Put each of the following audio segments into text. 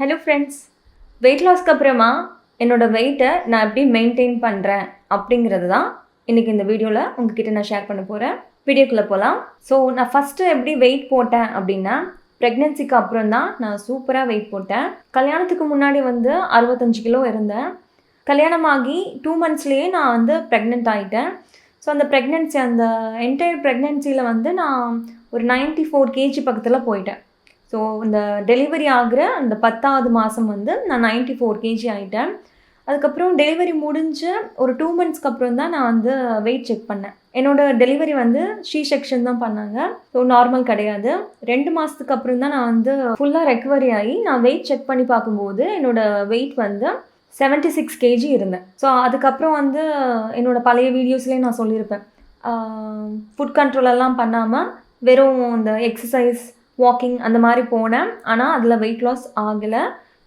Hello friends wait லாஸ்க்கு அப்புறமா என்னோடய வெயிட்டை நான் எப்படி மெயின்டைன் பண்ணுறேன் அப்படிங்கிறது தான் இன்றைக்கி இந்த வீடியோவில் உங்ககிட்ட நான் ஷேர் பண்ண போகிறேன் வீடியோக்குள்ளே போகலாம் ஸோ நான் ஃபஸ்ட்டு எப்படி வெயிட் போட்டேன் அப்படின்னா ப்ரெக்னென்சிக்கு அப்புறம் தான் நான் சூப்பராக வெயிட் போட்டேன். கல்யாணத்துக்கு முன்னாடி வந்து அறுபத்தஞ்சு கிலோ இருந்தேன். கல்யாணம் ஆகி டூ மந்த்ஸ்லேயே நான் வந்து ப்ரெக்னென்ட் ஆகிட்டேன் ஸோ அந்த ப்ரெக்னென்சி அந்த என்டையர் ப்ரெக்னென்சியில் வந்து நான் ஒரு 94 ஃபோர் கேஜி பக்கத்தில் போயிட்டேன். ஸோ இந்த டெலிவரி ஆகிற அந்த பத்தாவது மாதம் வந்து நான் 94 ஃபோர் கேஜி ஆகிட்டேன் அதுக்கப்புறம் டெலிவரி முடிஞ்சு ஒரு டூ மந்த்ஸ்க்கு அப்புறம் தான் நான் வந்து வெயிட் செக் பண்ணேன். என்னோட டெலிவரி வந்து ஷீ செக்ஷன் தான் பண்ணாங்க. ஸோ நார்மல் கிடையாது. ரெண்டு மாதத்துக்கு அப்புறம் தான் நான் வந்து ஃபுல்லாக ரெக்கவரி ஆகி நான் வெயிட் செக் பண்ணி பார்க்கும்போது என்னோட வெயிட் வந்து 76 சிக்ஸ் கேஜி இருந்தேன். ஸோ அதுக்கப்புறம் வந்து என்னோடய பழைய வீடியோஸ்லேயே நான் சொல்லியிருப்பேன். ஃபுட் கண்ட்ரோலெல்லாம் பண்ணாமல் வெறும் இந்த எக்ஸசைஸ் வாக்கிங் அந்த மாதிரி போனேன். ஆனால் அதில் வெயிட் லாஸ் ஆகலை.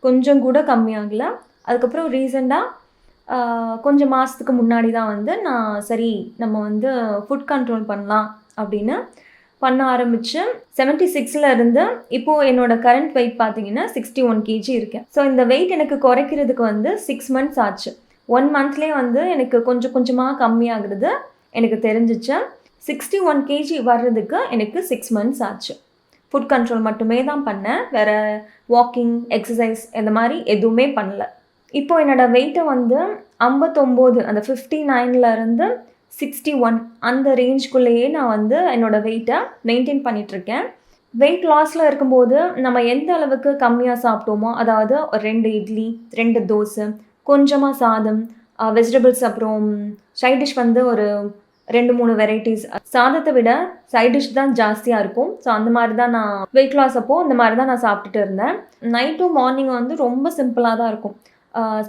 கொஞ்சம் கூட கம்மி ஆகலை. அதுக்கப்புறம் ரீசெண்டாக கொஞ்சம் மாதத்துக்கு முன்னாடி தான் வந்து நான் சரி நம்ம வந்து ஃபுட் கண்ட்ரோல் பண்ணலாம் அப்படின்னு பண்ண ஆரம்பித்து செவன்ட்டி சிக்ஸில் இருந்து இப்போது என்னோட கரண்ட் வெயிட் பார்த்தீங்கன்னா சிக்ஸ்டி ஒன் கேஜி இருக்கேன். ஸோ இந்த வெயிட் எனக்கு குறைக்கிறதுக்கு வந்து சிக்ஸ் மந்த்ஸ் ஆச்சு. ஒன் மந்த்லேயே வந்து எனக்கு கொஞ்சம் கொஞ்சமாக கம்மியாகிறது எனக்கு தெரிஞ்சிச்சு. சிக்ஸ்டி ஒன் கேஜி வர்றதுக்கு எனக்கு சிக்ஸ் மந்த்ஸ் ஆச்சு. ஃபுட் கண்ட்ரோல் மட்டுமே தான் பண்ணேன் வேறு வாக்கிங் எக்ஸசைஸ் இந்த மாதிரி எதுவுமே பண்ணல. இப்போ என்னோடய வெயிட்டை வந்து ஐம்பத்தொம்போது அந்த ஃபிஃப்டி நைன்லேருந்து சிக்ஸ்டி ஒன் அந்த ரேஞ்சுக்குள்ளேயே நான் வந்து என்னோடய வெயிட்டை மெயின்டைன் பண்ணிகிட்ருக்கேன் வெயிட் லாஸில் இருக்கும்போது நம்ம எந்த அளவுக்கு கம்மியாக சாப்பிட்டோமோ அதாவது ஒரு ரெண்டு இட்லி ரெண்டு தோசை கொஞ்சமாக சாதம் வெஜிடபிள்ஸ் அப்புறம் சைட் டிஷ் வந்து ஒரு ரெண்டு மூணு வெரைட்டிஸ் சாதத்தை விட சைட் டிஷ் தான் ஜாஸ்தியாக இருக்கும். ஸோ அந்த மாதிரி தான் நான் வெயிட் லாஸ் அப்போ இந்த மாதிரி தான் நான் சாப்பிட்டுட்டு இருந்தேன். நைட்டும் மார்னிங் வந்து ரொம்ப சிம்பிளாக தான் இருக்கும்.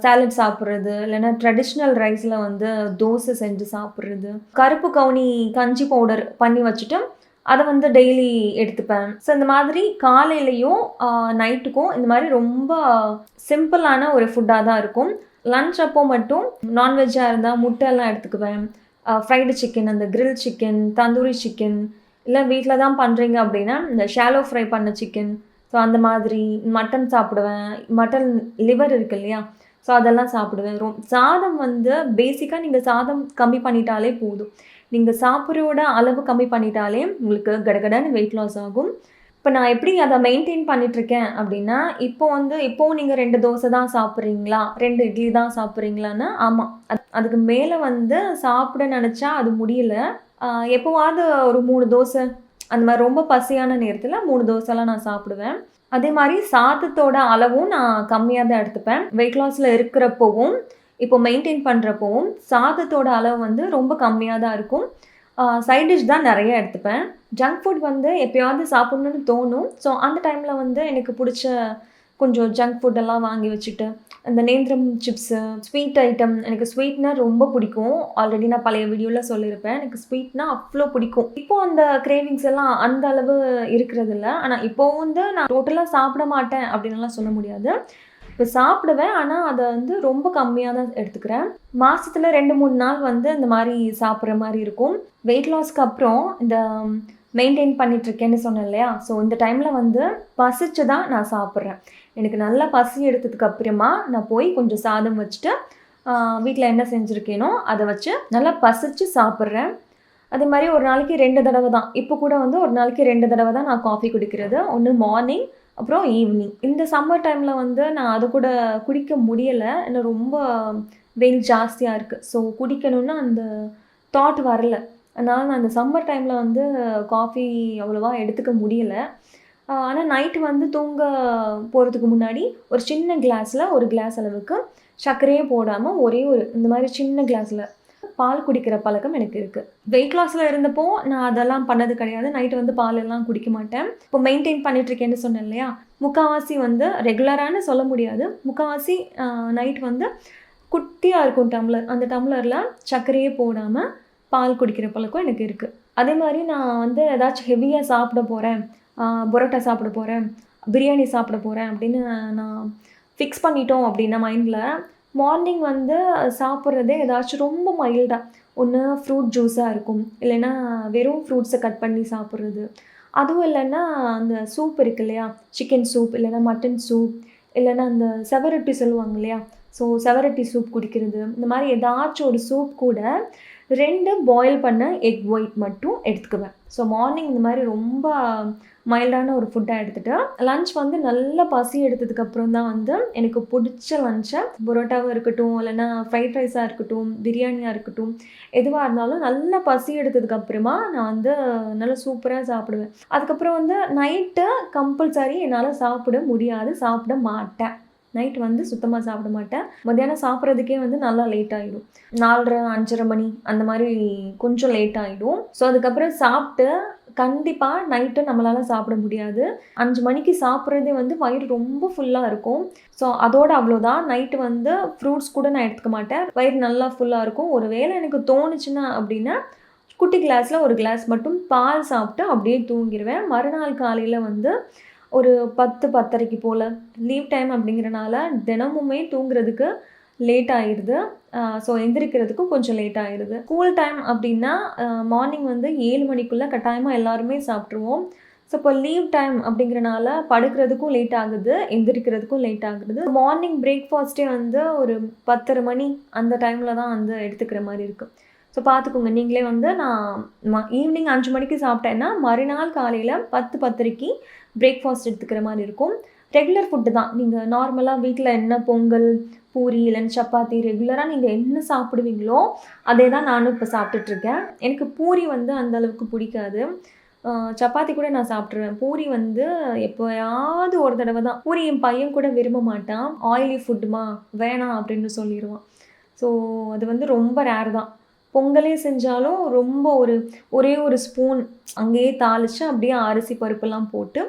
சாலட் சாப்பிட்றது இல்லைன்னா ட்ரெடிஷ்னல் ரைஸில் வந்து தோசை செஞ்சு சாப்பிட்றது. கருப்பு கவுனி கஞ்சி பவுடர் பண்ணி வச்சுட்டு அதை வந்து டெய்லி எடுத்துப்பேன். ஸோ இந்த மாதிரி காலையிலையும் நைட்டுக்கும் இந்த மாதிரி ரொம்ப சிம்பிளான ஒரு ஃபுட்டாக தான் இருக்கும். லன்ச் அப்போ மட்டும் நான்வெஜ்ஜாக இருந்தால் முட்டை எல்லாம் எடுத்துக்குவேன். ஃப்ரைடு சிக்கன் அந்த கிரில் சிக்கன் தந்தூரி சிக்கன் இல்லை வீட்டில் தான் பண்ணுறீங்க அப்படின்னா இந்த ஷாலோ ஃப்ரை பண்ண சிக்கன் ஸோ அந்த மாதிரி மட்டன் சாப்பிடுவேன். மட்டன் லிவர் இருக்கு இல்லையா? ஸோ அதெல்லாம் சாப்பிடுவேன். ரொம் சாதம் வந்து பேசிக்காக நீங்கள் சாதம் கம்மி பண்ணிட்டாலே போதும். நீங்கள் சாப்பிட்றோட அளவு கம்மி பண்ணிட்டாலே உங்களுக்கு கடகடன்னு வெயிட் லாஸ் ஆகும். இப்போ நான் எப்படி அதை மெயின்டைன் பண்ணிகிட்ருக்கேன் அப்படின்னா இப்போ வந்து இப்போவும் நீங்கள் ரெண்டு தோசை தான் சாப்பிட்றீங்களா? ரெண்டு இட்லி தான் சாப்பிட்றீங்களான்னு ஆமாம் அதுக்கு மேலே வந்து சாப்பிட நினச்சா அது முடியல. எப்போவாவது ஒரு மூணு தோசை அந்த மாதிரி ரொம்ப பசியான நேரத்தில் மூணு தோசைலாம் நான் சாப்பிடுவேன். அதே மாதிரி சாதத்தோட அளவும் நான் கம்மியாக தான் எடுத்துப்பேன். வெயிட் லாஸில் இருக்கிறப்போவும் இப்போ மெயின்டைன் பண்ணுறப்போவும் சாதத்தோட அளவு வந்து ரொம்ப கம்மியாக தான் இருக்கும். சைட் டிஷ் தான் நிறைய எடுத்துப்பேன். ஜங்க் ஃபுட் வந்து எப்போயாவது சாப்பிட்ணுன்னு தோணும். ஸோ அந்த டைமில் வந்து எனக்கு பிடிச்ச கொஞ்சம் ஜங்க் ஃபுட்டெல்லாம் வாங்கி வச்சுட்டு அந்த நேந்திரம் சிப்ஸு ஸ்வீட் ஐட்டம் எனக்கு ஸ்வீட்னா ரொம்ப பிடிக்கும். ஆல்ரெடி நான் பழைய வீடியோவில் சொல்லியிருப்பேன். எனக்கு ஸ்வீட்னா அவ்வளோ பிடிக்கும். இப்போ அந்த கிரேவிங்ஸ் எல்லாம் அந்த அளவு இருக்கிறது இல்லை ஆனால் இப்போ வந்து நான் டோட்டலாக சாப்பிட மாட்டேன் அப்படின்லாம் சொல்ல முடியாது. இப்போ சாப்பிடுவேன். ஆனால் அதை வந்து ரொம்ப கம்மியாக தான் எடுத்துக்கிறேன். மாதத்தில் ரெண்டு மூணு நாள் வந்து இந்த மாதிரி சாப்பிட்ற மாதிரி இருக்கும். வெயிட் லாஸ்க்கு அப்புறம் இந்த மெயின்டைன் பண்ணிகிட்ருக்கேன்னு சொன்னேன் இல்லையா? ஸோ இந்த டைமில் வந்து பசிச்சு தான் நான் சாப்பிட்றேன். எனக்கு நல்லா பசி எடுத்ததுக்கு அப்புறமா நான் போய் கொஞ்சம் சாதம் வச்சுட்டு வீட்டில் என்ன செஞ்சுருக்கேனோ அதை வச்சு நல்லா பசிச்சு சாப்பிட்றேன். அதே மாதிரி ஒரு நாளைக்கு ரெண்டு தடவை தான். இப்போ கூட வந்து ஒரு நாளைக்கு ரெண்டு தடவை தான் நான் காஃபி குடிக்கிறது. ஒன்று மார்னிங் அப்புறம் ஈவினிங் இந்த சம்மர் டைமில் வந்து நான் அது கூட குடிக்க முடியலை. இன்னும் ரொம்ப வெயில் ஜாஸ்தியாக இருக்குது ஸோ குடிக்கணும்னு அந்த தாட் வரல. அதனால் நான் அந்த சம்மர் டைமில் வந்து காஃபி அவ்வளோவா எடுத்துக்க முடியலை. ஆனால் நைட்டு வந்து தூங்க போகிறதுக்கு முன்னாடி ஒரு சின்ன கிளாஸில் ஒரு கிளாஸ் அளவுக்கு சர்க்கரையே போடாமல் ஒரே ஒரு இந்த மாதிரி சின்ன கிளாஸில் பால் குடிக்கிற பழக்கம் எனக்கு இருக்குது வெயிட் லாஸில் இருந்தப்போ நான் அதெல்லாம் பண்ணது கிடையாது. நைட்டு வந்து பால் எல்லாம் குடிக்க மாட்டேன். இப்போ மெயின்டைன் பண்ணிகிட்ருக்கேன்னு சொன்னேன் இல்லையா? முக்கால்வாசி வந்து ரெகுலரானு சொல்ல முடியாது. முக்கால்வாசி நைட் வந்து குட்டியாக இருக்கும் டம்ளர் அந்த டம்ளரில் சர்க்கரையே போடாமல் பால் குடிக்கிற பழக்கம் எனக்கு இருக்குது அதே மாதிரி நான் வந்து ஏதாச்சும் ஹெவியாக சாப்பிட போகிறேன் புரோட்டா சாப்பிட போகிறேன் பிரியாணி சாப்பிட போகிறேன் அப்படின்னு நான் ஃபிக்ஸ் பண்ணிட்டோம் அப்படின்னா மைண்டில் மார்னிங் வந்து சாப்பிட்றதே ஏதாச்சும் ரொம்ப மைல்டாக ஒன்று ஃப்ரூட் ஜூஸாக இருக்கும். இல்லைன்னா வெறும் ஃப்ரூட்ஸை கட் பண்ணி சாப்பிட்றது. அதுவும் இல்லைன்னா அந்த சூப் இருக்கு இல்லையா சிக்கன் சூப் இல்லைன்னா மட்டன் சூப் இல்லைன்னா அந்த செவரட்டி சொல்லுவாங்க இல்லையா ஸோ செவரட்டி சூப் குடிக்கிறது இந்த மாதிரி ஏதாச்சும் ஒரு சூப் கூட ரெண்டு பாயில் பண்ண எக் ஒயிட் மட்டும் எடுத்துக்குவேன். ஸோ மார்னிங் இந்த மாதிரி ரொம்ப மைல்டான ஒரு ஃபுட்டாக எடுத்துகிட்டு லஞ்ச் வந்து நல்ல பசி எடுத்ததுக்கப்புறம் தான் வந்து எனக்கு பிடிச்ச லஞ்சை பரோட்டாவாக இருக்கட்டும் இல்லைன்னா ஃப்ரைட் ரைஸாக இருக்கட்டும் பிரியாணியாக இருக்கட்டும் எதுவாக இருந்தாலும் நல்ல பசி எடுத்ததுக்கப்புறமா நான் வந்து நல்லா சூப்பராக சாப்பிடுவேன். அதுக்கப்புறம் வந்து நைட்டு கம்பல்சரி என்னால் சாப்பிட முடியாது சாப்பிட மாட்டேன். நைட் வந்து சுத்தமாக சாப்பிட மாட்டேன். மத்தியானம் சாப்பிட்றதுக்கே வந்து நல்லா லேட் ஆகிடும் நாலரை அஞ்சரை மணி அந்த மாதிரி கொஞ்சம் லேட் ஆகிடும் ஸோ அதுக்கப்புறம் சாப்பிட்டு கண்டிப்பாக நைட்டு நம்மளால் சாப்பிட முடியாது. அஞ்சு மணிக்கு சாப்பிட்றதே வந்து வயிறு ரொம்ப ஃபுல்லாக இருக்கும். ஸோ அதோட அவ்வளோதான் நைட்டு வந்து ஃப்ரூட்ஸ் கூட நான் எடுத்துக்க மாட்டேன். வயிறு நல்லா ஃபுல்லாக இருக்கும். ஒரு வேளை எனக்கு தோணுச்சுன்னா அப்படின்னா குட்டி கிளாஸில் ஒரு கிளாஸ் மட்டும் பால் சாப்பிட்டு அப்படியே தூங்கிடுவேன் மறுநாள் காலையில் வந்து ஒரு பத்து பத்தரைக்கு போல் லீவ் டைம் அப்படிங்கிறனால தினமுமே தூங்குறதுக்கு லேட் ஆயிடுது ஸோ எந்திரிக்கிறதுக்கும் கொஞ்சம் லேட் ஆயிடுது ஸ்கூல் டைம் அப்படின்னா மார்னிங் வந்து ஏழு மணிக்குள்ளே கட்டாயமாக எல்லாருமே சாப்பிட்ருவோம் ஸோ இப்போ லீவ் டைம் அப்படிங்கிறனால படுக்கிறதுக்கும் லேட் ஆகுது எந்திரிக்கிறதுக்கும் லேட் ஆகுது. மார்னிங் பிரேக்ஃபாஸ்ட்டே வந்து ஒரு பத்தரை மணி அந்த டைமில் தான் வந்து எடுத்துக்கிற மாதிரி இருக்குது ஸோ பார்த்துக்கோங்க நீங்களே வந்து நான் ஈவினிங் அஞ்சு மணிக்கு சாப்பிட்டேன்னா மறுநாள் காலையில் பத்து பத்தரைக்கு பிரேக்ஃபாஸ்ட் எடுத்துக்கிற மாதிரி இருக்கும். ரெகுலர் ஃபுட்டு தான். நீங்கள் நார்மலாக வீட்டில் என்ன பொங்கல் பூரி இல்லைன்னு சப்பாத்தி ரெகுலராக நீங்கள் என்ன சாப்பிடுவீங்களோ அதே தான் நானும் இப்போ சாப்பிட்டுட்ருக்கேன். எனக்கு பூரி வந்து அந்த அளவுக்கு பிடிக்காது. சப்பாத்தி கூட நான் சாப்பிட்ருவேன் பூரி வந்து எப்போயாவது ஒரு தடவை தான். பூரி என் பையன் கூட விரும்ப மாட்டான். ஆயிலி ஃபுட்டுமா வேணாம் அப்படின்னு சொல்லிடுவான் ஸோ அது வந்து ரொம்ப ரேர் தான். பொங்கலே செஞ்சாலும் ரொம்ப ஒரு ஒரே ஒரு ஸ்பூன் அங்கேயே தாளித்து அப்படியே அரிசி பருப்பெல்லாம் போட்டு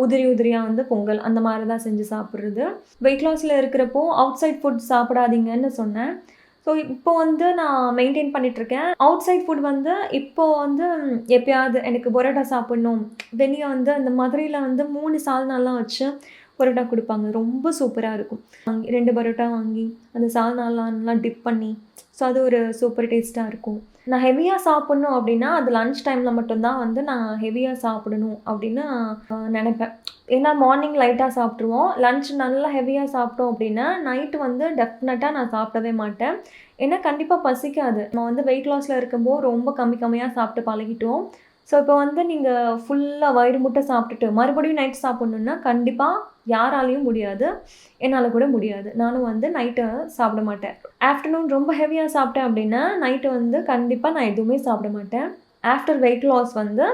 உதிரி உதிரியாக வந்து பொங்கல் அந்த மாதிரி தான் செஞ்சு சாப்பிட்றது. வெயிட் லாஸில் இருக்கிறப்போ அவுட் சைட் ஃபுட் சாப்பிடாதீங்கன்னு சொன்னேன். ஸோ இப்போ வந்து நான் மெயின்டைன் பண்ணிகிட்ருக்கேன் அவுட் சைட் ஃபுட் வந்து இப்போ வந்து எப்பயாவது எனக்கு பரோட்டா சாப்பிட்ணும் வெளியே வந்து அந்த மதுரையில் வந்து மூணு சால்னாலாம் வச்சு பரோட்டா கொடுப்பாங்க. ரொம்ப சூப்பராக இருக்கும். ரெண்டு பரோட்டா வாங்கி அந்த சால்னாலாம் நல்லா டிப் பண்ணி ஸோ அது ஒரு சூப்பர் டேஸ்ட்டாக இருக்கும். நான் ஹெவியாக சாப்பிட்ணும் அப்படின்னா அது லன்ச் டைமில் மட்டும்தான் வந்து நான் ஹெவியாக சாப்பிடணும் அப்படின்னு நினைப்பேன். ஏன்னா மார்னிங் லைட்டாக சாப்பிட்ருவோம் லன்ச் நல்லா ஹெவியாக சாப்பிட்டோம் அப்படின்னா நைட்டு வந்து டெஃபினட்டாக நான் சாப்பிடவே மாட்டேன். ஏன்னா கண்டிப்பாக பசிக்காது. நம்ம வந்து வெயிட் லாஸில் இருக்கும்போது ரொம்ப கம்மி கம்மியாக சாப்பிட்டு பழகிட்டோம். ஸோ இப்போ வந்து நீங்கள் ஃபுல்லாக வயிறு முட்டை சாப்பிட்டுட்டு மறுபடியும் நைட் சாப்பிட்ணுன்னா கண்டிப்பாக யாராலையும் முடியாது. என்னால் கூட முடியாது. நானும் வந்து நைட்டை சாப்பிட மாட்டேன். ஆஃப்டர்நூன் ரொம்ப ஹெவியாக சாப்பிட்டேன் அப்படின்னா நைட்டு வந்து கண்டிப்பாக நான் எதுவுமே சாப்பிட மாட்டேன். ஆஃப்டர் வெயிட் லாஸ் வந்து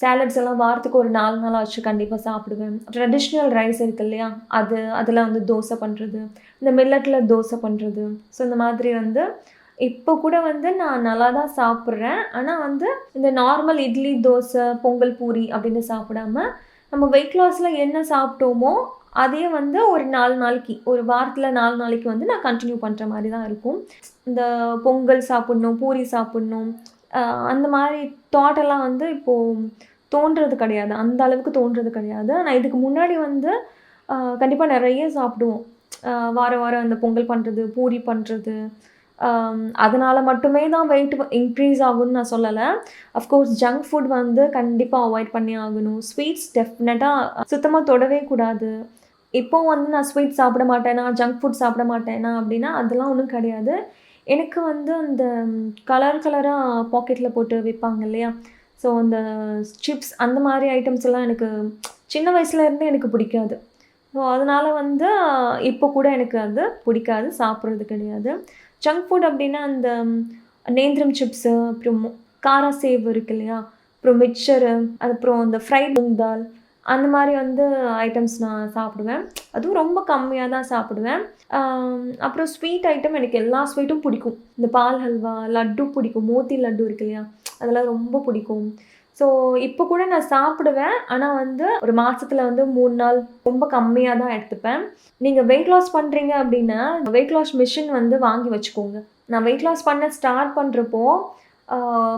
சேலட்ஸ் எல்லாம் வாரத்துக்கு ஒரு நாலு நாள் ஆச்சு கண்டிப்பாக சாப்பிடுவேன். ட்ரெடிஷ்னல் ரைஸ் இருக்கு இல்லையா? அது அதில் வந்து தோசை பண்ணுறது இந்த மில்லட்டில் தோசை பண்ணுறது ஸோ இந்த மாதிரி வந்து இப்போ கூட வந்து நான் நல்லா தான் சாப்பிட்றேன். ஆனால் வந்து இந்த நார்மல் இட்லி தோசை பொங்கல் பூரி அப்படின்னு சாப்பிடாம நம்ம வெயிட் லாஸில் என்ன சாப்பிட்டோமோ அதே வந்து ஒரு நாலு நாளைக்கு ஒரு வாரத்தில் நாலு நாளைக்கு வந்து நான் கண்டினியூ பண்ணுற மாதிரி தான் இருக்கும். இந்த பொங்கல் சாப்பிட்ணும் பூரி சாப்பிட்ணும் அந்த மாதிரி தாட்டெல்லாம் வந்து இப்போது தோன்றது கிடையாது. அந்த அளவுக்கு தோன்றது கிடையாது. ஆனால் இதுக்கு முன்னாடி வந்து கண்டிப்பாக நிறைய சாப்பிடுவோம். வாரம் வாரம் அந்த பொங்கல் பண்ணுறது பூரி பண்ணுறது Um, அதனால் மட்டுமே தான் வெயிட் இன்க்ரீஸ் ஆகும்னு நான் சொல்லலை. அஃப்கோர்ஸ் ஜங்க் ஃபுட் வந்து கண்டிப்பாக அவாய்ட் பண்ணி ஆகணும். ஸ்வீட்ஸ் டெஃபினட்டாக சுத்தமாக தொடவே கூடாது. இப்போ வந்து நான் ஸ்வீட் சாப்பிட மாட்டேனா ஜங்க் ஃபுட் சாப்பிட மாட்டேனா அப்படின்னா அதெல்லாம் ஒன்றும் கிடையாது. எனக்கு வந்து அந்த கலர் கலராக பாக்கெட்டில் போட்டு விற்பாங்க இல்லையா? ஸோ அந்த சிப்ஸ் அந்த மாதிரி ஐட்டம்ஸ் எல்லாம் எனக்கு சின்ன வயசுலேருந்தே எனக்கு பிடிக்காது. ஸோ அதனால் வந்து இப்போ கூட எனக்கு அது பிடிக்காது சாப்பிட்றது கிடையாது. ஜங்க் ஃபுட் அப்படின்னா அந்த நேந்திரம் சிப்ஸு அப்புறம் காரா சேவ் இருக்கு இல்லையா? அப்புறம் மிக்சரு அதுக்கப்புறம் அந்த ஃப்ரைட் மூங் தால் அந்த மாதிரி வந்து ஐட்டம்ஸ் நான் சாப்பிடுவேன். அதுவும் ரொம்ப கம்மியாக தான் சாப்பிடுவேன். அப்புறம் ஸ்வீட் ஐட்டம் எனக்கு எல்லா ஸ்வீட்டும் பிடிக்கும். இந்த பால் ஹல்வா லட்டு பிடிக்கும். மோத்தி லட்டு இருக்கு இல்லையா? அதெல்லாம் ரொம்ப பிடிக்கும். ஸோ இப்போ கூட நான் சாப்பிடுவேன். ஆனால் வந்து ஒரு மாதத்தில் வந்து மூணு நாள் ரொம்ப கம்மியாக தான் எடுத்துப்பேன். நீங்கள் வெயிட் லாஸ் பண்ணுறீங்க அப்படின்னா வெயிட் லாஸ் மிஷின் வந்து வாங்கி வச்சுக்கோங்க. நான் வெயிட் லாஸ் பண்ண ஸ்டார்ட் பண்ணுறப்போ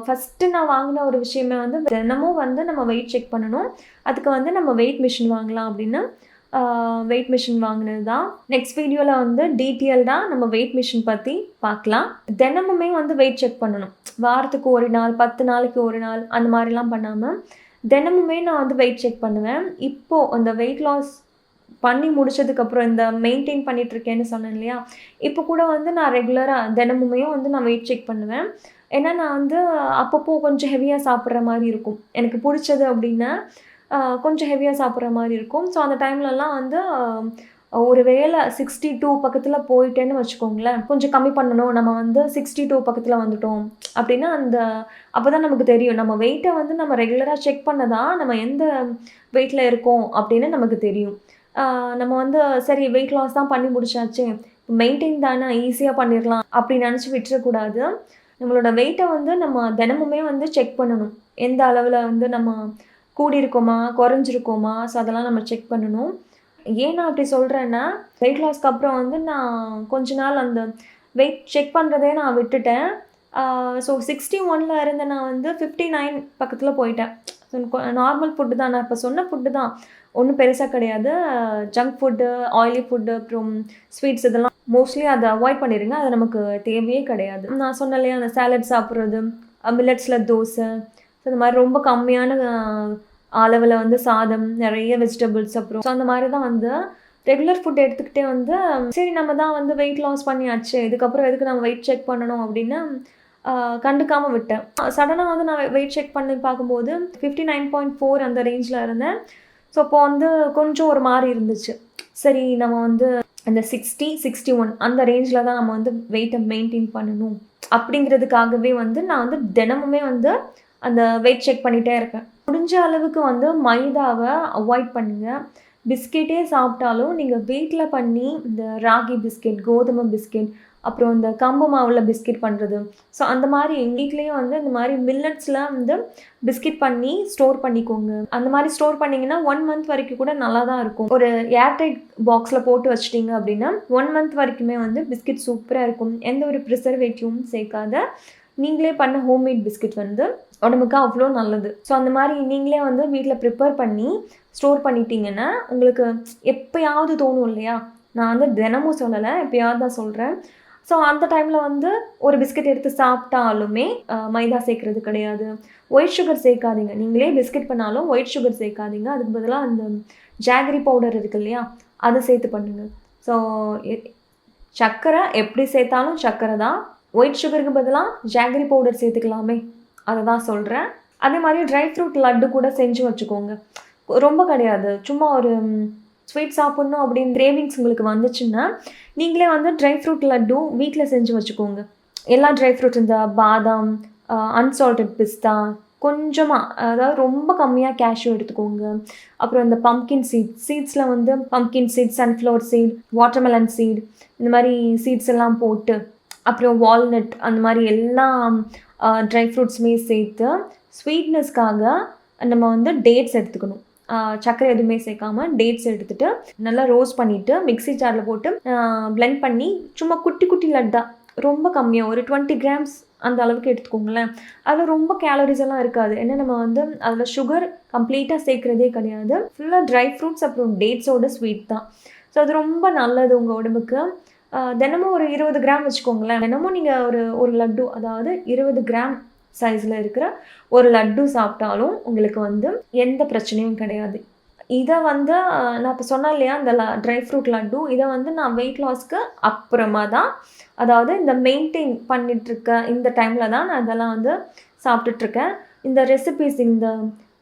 ஃபஸ்ட்டு நான் வாங்கின ஒரு விஷயமே வந்து தினமும் வந்து நம்ம வெயிட் செக் பண்ணணும். அதுக்கு வந்து நம்ம வெயிட் மிஷின் வாங்கலாம் அப்படின்னு வெயிட் மிஷின் வாங்கினது தான் நெக்ஸ்ட் வீடியோவில் வந்து டீட்டெயில்டாக நம்ம வெயிட் மிஷின் பற்றி பார்க்கலாம். தினமுமே வந்து வெயிட் செக் பண்ணணும். வாரத்துக்கு ஒரு நாள் பத்து நாளைக்கு ஒரு நாள் அந்த மாதிரிலாம் பண்ணாமல் தினமுமே நான் வந்து வெயிட் செக் பண்ணுவேன். இப்போது அந்த வெயிட் லாஸ் பண்ணி முடிச்சதுக்கப்புறம் இந்த மெயின்டைன் பண்ணிகிட்ருக்கேன்னு சொன்னேன் இல்லையா? இப்போ கூட வந்து நான் ரெகுலராக தினமுமே வந்து நான் வெயிட் செக் பண்ணுவேன். ஏன்னா நான் வந்து அப்பப்போ கொஞ்சம் ஹெவியாக சாப்பிட்ற மாதிரி இருக்கும். எனக்கு பிடிச்சது அப்படின்னா கொஞ்சம் ஹெவியாக சாப்பிட்ற மாதிரி இருக்கும். ஸோ அந்த டைம்லலாம் வந்து ஒரு வேளை சிக்ஸ்டி டூ பக்கத்தில் போயிட்டேன்னு வச்சுக்கோங்களேன். கொஞ்சம் கம்மி பண்ணணும். நம்ம வந்து சிக்ஸ்டி டூ பக்கத்தில் வந்துட்டோம் அப்படின்னா அந்த அப்போ தான் நமக்கு தெரியும். நம்ம வெயிட்டை வந்து நம்ம ரெகுலராக செக் பண்ணதான் நம்ம எந்த வெயிட்டில் இருக்கோம் அப்படின்னு நமக்கு தெரியும். நம்ம வந்து சரி வெயிட் லாஸ் தான் பண்ணி முடிச்சாச்சு. மெயின்டைன் தானே ஈஸியாக பண்ணிடலாம் அப்படி நினச்சி விட்டுறக்கூடாது. நம்மளோட வெயிட்டை வந்து நம்ம தினமுமே வந்து செக் பண்ணணும். எந்த அளவில் வந்து நம்ம கூடியிருக்கோமா குறைஞ்சிருக்கோமா? ஸோ அதெல்லாம் நம்ம செக் பண்ணணும். ஏன் நான் அப்படி சொல்கிறேன்னா வெயிட் லாஸ்க்கு அப்புறம் வந்து நான் கொஞ்ச நாள் அந்த வெயிட் செக் பண்ணுறதே நான் விட்டுட்டேன். ஸோ சிக்ஸ்டி ஒனில் இருந்த நான் வந்து ஃபிஃப்டி நைன் பக்கத்தில் போயிட்டேன். நார்மல் ஃபுட்டு தான். நான் இப்போ சொன்ன ஃபுட்டு தான். ஒன்றும் பெருசாக கிடையாது. ஜங்க் ஃபுட்டு ஆயிலி ஃபுட்டு அப்புறம் ஸ்வீட்ஸ் இதெல்லாம் மோஸ்ட்லி அதை அவாய்ட் பண்ணிடுங்க அது நமக்கு தேவையே கிடையாது. நான் சொன்னலையே இல்லையா அந்த சாலட் சாப்பிட்றது மில்லட்ஸில் தோசை ஸோ இந்த மாதிரி ரொம்ப கம்மியான அளவில் வந்து சாதம் நிறைய வெஜிடபிள்ஸ் அப்புறம். ஸோ அந்த மாதிரி தான் வந்து ரெகுலர் ஃபுட் எடுத்துக்கிட்டே வந்து சரி நம்ம தான் வந்து வெயிட் லாஸ் பண்ணியாச்சு. இதுக்கப்புறம் எதுக்கு நம்ம வெயிட் செக் பண்ணணும் அப்படின்னு கண்டுக்காமல் விட்டேன். சடனாக வந்து நான் வெயிட் செக் பண்ணி பார்க்கும்போது ஃபிஃப்டி நைன் பாயிண்ட் ஃபோர் அந்த ரேஞ்சில் இருந்தேன். ஸோ அப்போ வந்து கொஞ்சம் ஒரு மாதிரி இருந்துச்சு. சரி நம்ம வந்து அந்த சிக்ஸ்டி சிக்ஸ்டி ஒன் அந்த ரேஞ்சில் தான் நம்ம வந்து வெயிட்டை மெயின்டைன் பண்ணணும். அப்படிங்கிறதுக்காகவே வந்து நான் வந்து தினமுமே வந்து அந்த வெயிட் செக் பண்ணிகிட்டே இருக்கேன். முடிஞ்ச அளவுக்கு வந்து மைதாவை அவாய்ட் பண்ணுங்கள் பிஸ்கெட்டே சாப்பிட்டாலும் நீங்கள் வீட்டில் பண்ணி இந்த ராகி பிஸ்கெட் கோதுமை பிஸ்கெட் அப்புறம் இந்த கம்பு மாவில் பிஸ்கெட் பண்ணுறது ஸோ அந்த மாதிரி எங்கள் வீட்லேயும் வந்து இந்த மாதிரி மில்லட்ஸில் வந்து பிஸ்கெட் பண்ணி ஸ்டோர் பண்ணிக்கோங்க. அந்த மாதிரி ஸ்டோர் பண்ணிங்கன்னா ஒன் மந்த் வரைக்கும் கூட நல்லா தான் இருக்கும். ஒரு ஏர்டைட் பாக்ஸில் போட்டு வச்சிட்டிங்க அப்படின்னா ஒன் மந்த் வரைக்குமே வந்து பிஸ்கெட் சூப்பராக இருக்கும். எந்த ஒரு ப்ரிசர்வேட்டிவும் சேர்க்காத நீங்களே பண்ண ஹோம்மேட் பிஸ்கெட் வந்து உடம்புக்கு அவ்வளோ நல்லது. ஸோ அந்த மாதிரி நீங்களே வந்து வீட்டில் ப்ரிப்பேர் பண்ணி ஸ்டோர் பண்ணிட்டீங்கன்னா உங்களுக்கு எப்போயாவது தோணும் இல்லையா? நான் வந்து தினமும் சொல்லலை எப்போயாவது தான் சொல்கிறேன் ஸோ அந்த டைமில் வந்து ஒரு பிஸ்கட் எடுத்து சாப்பிட்டாலுமே மைதா சேர்க்கறது கிடையாது. ஒயிட் சுகர் சேர்க்காதீங்க. நீங்களே பிஸ்கட் பண்ணாலும் ஒயிட் சுகர் சேர்க்காதீங்க. அதுக்கு பதிலாக அந்த ஜாகரி பவுடர் இருக்கு இல்லையா? அதை சேர்த்து பண்ணுங்கள் ஸோ சர்க்கரை எப்படி சேர்த்தாலும் சர்க்கரை தான். ஒயிட் சுகருக்கு பதிலாக ஜாகரி பவுடர் சேர்த்துக்கலாமே. அதை தான் சொல்கிறேன் அதே மாதிரி ட்ரை ஃப்ரூட் லட்டு கூட செஞ்சு வச்சுக்கோங்க. ரொம்ப கிடையாது. சும்மா ஒரு ஸ்வீட் சாப்பிட்ணும் அப்படின்னு கிரேவிங்ஸ் உங்களுக்கு வந்துச்சுன்னா நீங்களே வந்து ட்ரை ஃப்ரூட் லட்டும் வீட்டில் செஞ்சு வச்சுக்கோங்க. எல்லா ட்ரை ஃப்ரூட் இந்த பாதாம் அன்சால்டட் பிஸ்தா கொஞ்சமாக அதாவது ரொம்ப கம்மியாக கேஷ்யூ எடுத்துக்கோங்க. அப்புறம் இந்த பம்கின் சீட் சீட்ஸில் வந்து pumpkin seed sunflower seed watermelon seed இந்த மாதிரி சீட்ஸ் எல்லாம் போட்டு அப்புறம் வால்நட் அந்த மாதிரி எல்லா ட்ரை ஃப்ரூட்ஸுமே சேர்த்து ஸ்வீட்னஸ்க்காக நம்ம வந்து டேட்ஸ் எடுத்துக்கணும். சர்க்கரை எதுவுமே சேர்க்காம டேட்ஸ் எடுத்துகிட்டு நல்லா ரோஸ்ட் பண்ணிவிட்டு மிக்ஸி ஜாரில் போட்டு பிளெண்ட் பண்ணி சும்மா குட்டி குட்டி லட்டா ரொம்ப கம்மியாக ஒரு டுவெண்ட்டி கிராம்ஸ் அந்த அளவுக்கு எடுத்துக்கோங்களேன். அதில் ரொம்ப கேலரிஸ் எல்லாம் இருக்காது. ஏன்னா நம்ம வந்து அதில் சுகர் கம்ப்ளீட்டாக சேர்க்குறதே கிடையாது. ஃபுல்லாக ட்ரை ஃப்ரூட்ஸ் அப்புறம் டேட்ஸோட ஸ்வீட் தான். ஸோ அது ரொம்ப நல்லது உங்கள் உடம்புக்கு. தினமும் ஒரு இருபது கிராம் வச்சுக்கோங்களேன். தினமும் நீங்கள் ஒரு ஒரு லட்டு அதாவது இருபது கிராம் சைஸில் இருக்கிற ஒரு லட்டு சாப்பிட்டாலும் உங்களுக்கு வந்து எந்த பிரச்சனையும் கிடையாது. இதை வந்து நான் இப்போ சொன்னேன் இல்லையா இந்த ட்ரை ஃப்ரூட் லட்டு இதை வந்து நான் வெயிட் லாஸ்க்கு அப்புறமா தான் அதாவது இந்த மெயின்டைன் பண்ணிகிட்ருக்க இந்த டைமில் தான் நான் இதெல்லாம் வந்து சாப்பிட்டுட்ருக்கேன் இந்த ரெசிபீஸ் இந்த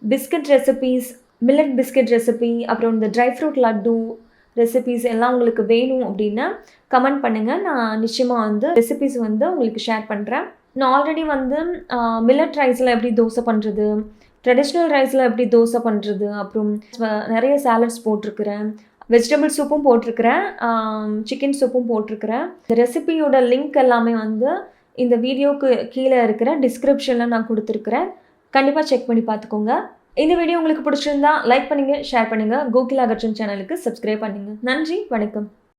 biscuit recipes millet biscuit recipe அப்புறம் இந்த ட்ரை ஃப்ரூட் லட்டு ரெசிபீஸ் எல்லாம் உங்களுக்கு வேணும் அப்படின்னா கமெண்ட் பண்ணுங்கள் நான் நிச்சயமாக வந்து ரெசிபீஸ் வந்து உங்களுக்கு ஷேர் பண்ணுறேன் நான் ஆல்ரெடி வந்து மில்லட் ரைஸில் எப்படி தோசை பண்ணுறது ட்ரெடிஷ்னல் ரைஸில் எப்படி தோசை பண்ணுறது அப்புறம் நிறைய சேலட்ஸ் போட்டிருக்கிறேன். வெஜிடபிள் சூப்பும் போட்டிருக்கிறேன். சிக்கன் சூப்பும் போட்டிருக்கிறேன். இந்த ரெசிபியோட லிங்க் எல்லாமே வந்து இந்த வீடியோக்கு கீழே இருக்கிற டிஸ்கிரிப்ஷனில் நான் கொடுத்துருக்குறேன். கண்டிப்பாக செக் பண்ணி பார்த்துக்கோங்க. இந்த வீடியோ உங்களுக்கு பிடிச்சிருந்தா லைக் பண்ணுங்கள் ஷேர் பண்ணுங்கள் கோகிலா அகர்ஜன் சேனலுக்கு சப்ஸ்கிரைப் பண்ணுங்கள் நன்றி வணக்கம்.